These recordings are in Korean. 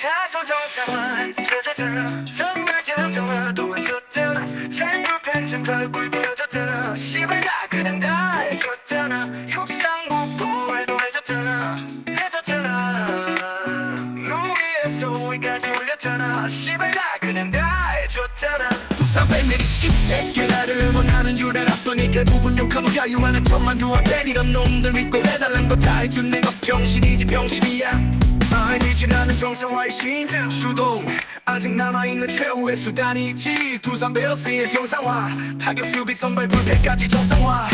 다소 정상화 해줬잖아 정말 정상화도 해줬잖아 생물 펜션 발굴 보여줬잖아 씨발 다 그냥 다 해줬잖아. 협상 공부에도 해줬잖아. 해줬잖아. 누리의 소위까지 올렸잖아. 씨발 다 그냥 다 해줬잖아. 부산弁내리 십새끼 나를 응원하는 줄 알았더니 결국은 욕하고 야유하는 두어댄 이런 놈들 믿고 해달란 거 다 해준 내가 병신이지 병신이야 않은 정상화의 신. 수동 아직 남아있는 최후의 수단이 있지. 두산 베어스의 정상화 타격 수비 선발 불패까지 정상화.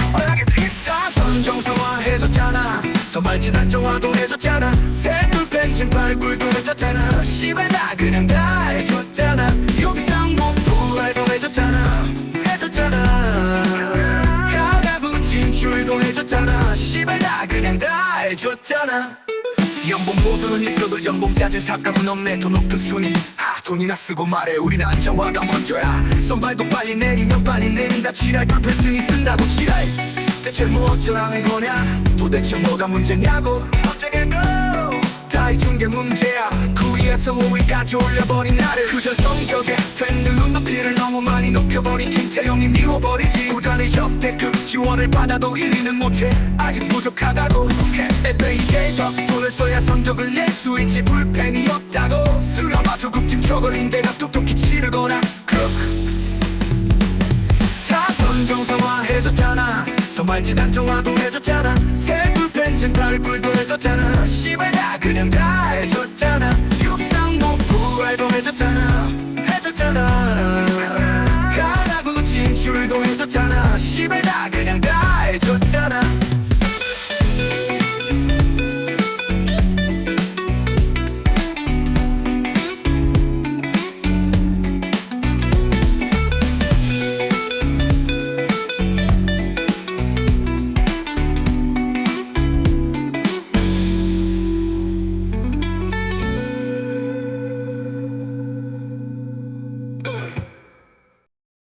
자선 정상화 해줬잖아. 선발진 안정화도 해줬잖아. 새 불 펜 진 발 굴도 해줬잖아. 씨발 나 그냥 다 해줬잖아. 육상 목부활도 해줬잖아. 해줬잖아. 가가구 진출도 해줬잖아. 씨발 나 그냥 다 해줬잖아 연봉 보조는 있어도 연봉 짜진 삭감은 없네. 더 높은 순위. 하, 돈이나 쓰고 말해. 우리는 안정화가 먼저야. 선발도 빨리 내리면 빨리 내린다. 지랄 불패승이 쓴다고 지랄. 대체 뭐 어쩌라는 거냐? 도대체 뭐가 문제냐고. 어쩌겠노? 다 해준 게 문제야. 9 위에서 5위까지 올려버린 나를 그저 성적에 팬들 눈높이를 너무 많이 높여버린 김태형이 미워버리지. 구단의 역대급 지원을 받아도 1위는 못해. 아직 부족하다고 FAJ 덕분을 써야 성적을 낼 수 있지. 불펜이 없다고 쓰라봐. 조급팀 저걸린 데가 톡톡히 치르거나 그 자선 정상화 해줬잖아. 선발진 안정화도 해줬잖아. 세부 펜진 발굴도 해줬잖아 into town.